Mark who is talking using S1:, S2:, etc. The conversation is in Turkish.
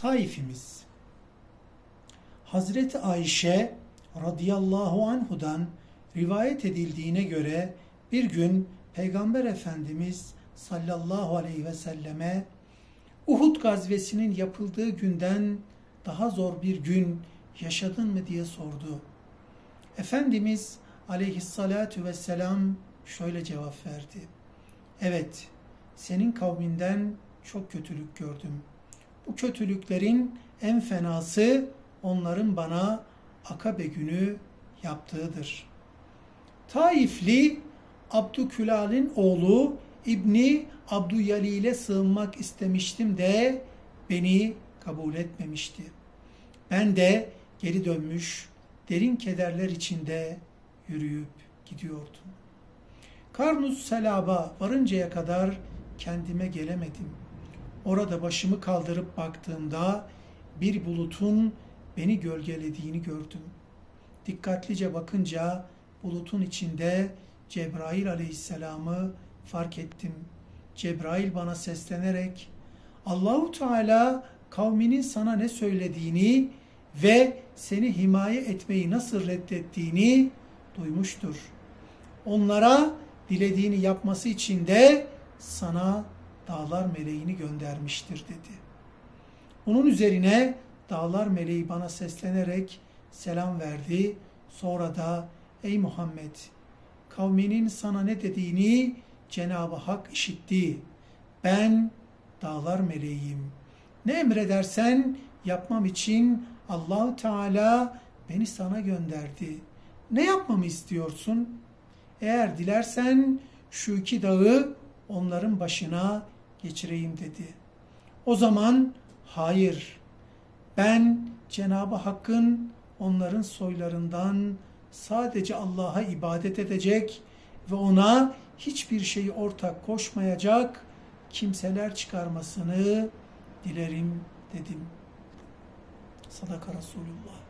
S1: Taifimiz. Hazreti Ayşe radıyallahu anhudan rivayet edildiğine göre bir gün Peygamber Efendimiz sallallahu aleyhi ve selleme Uhud gazvesinin yapıldığı günden daha zor bir gün yaşadın mı diye sordu. Efendimiz aleyhissalatu vesselam şöyle cevap verdi. Evet, senin kavminden çok kötülük gördüm. Bu kötülüklerin en fenası onların bana Akabe günü yaptığıdır. Taifli Abdükülal'in oğlu İbni Abdüyalil'e sığınmak istemiştim de beni kabul etmemişti. Ben de geri dönmüş, derin kederler içinde yürüyüp gidiyordum. Karnus Selab'a varıncaya kadar kendime gelemedim. Orada başımı kaldırıp baktığımda bir bulutun beni gölgelediğini gördüm. Dikkatlice bakınca bulutun içinde Cebrail aleyhisselamı fark ettim. Cebrail bana seslenerek Allahu Teala kavminin sana ne söylediğini ve seni himaye etmeyi nasıl reddettiğini duymuştur. Onlara dilediğini yapması için de sana dağlar meleğini göndermiştir dedi. Bunun üzerine dağlar meleği bana seslenerek selam verdi. Sonra da ey Muhammed kavminin sana ne dediğini Cenab-ı Hak işitti. Ben dağlar meleğiyim. Ne emredersen yapmam için Allahu Teala beni sana gönderdi. Ne yapmamı istiyorsun? Eğer dilersen şu iki dağı onların başına geçireyim dedi. O zaman hayır ben Cenab-ı Hakk'ın onların soylarından sadece Allah'a ibadet edecek ve ona hiçbir şeyi ortak koşmayacak kimseler çıkarmasını dilerim dedim. Sadaka Resulullah.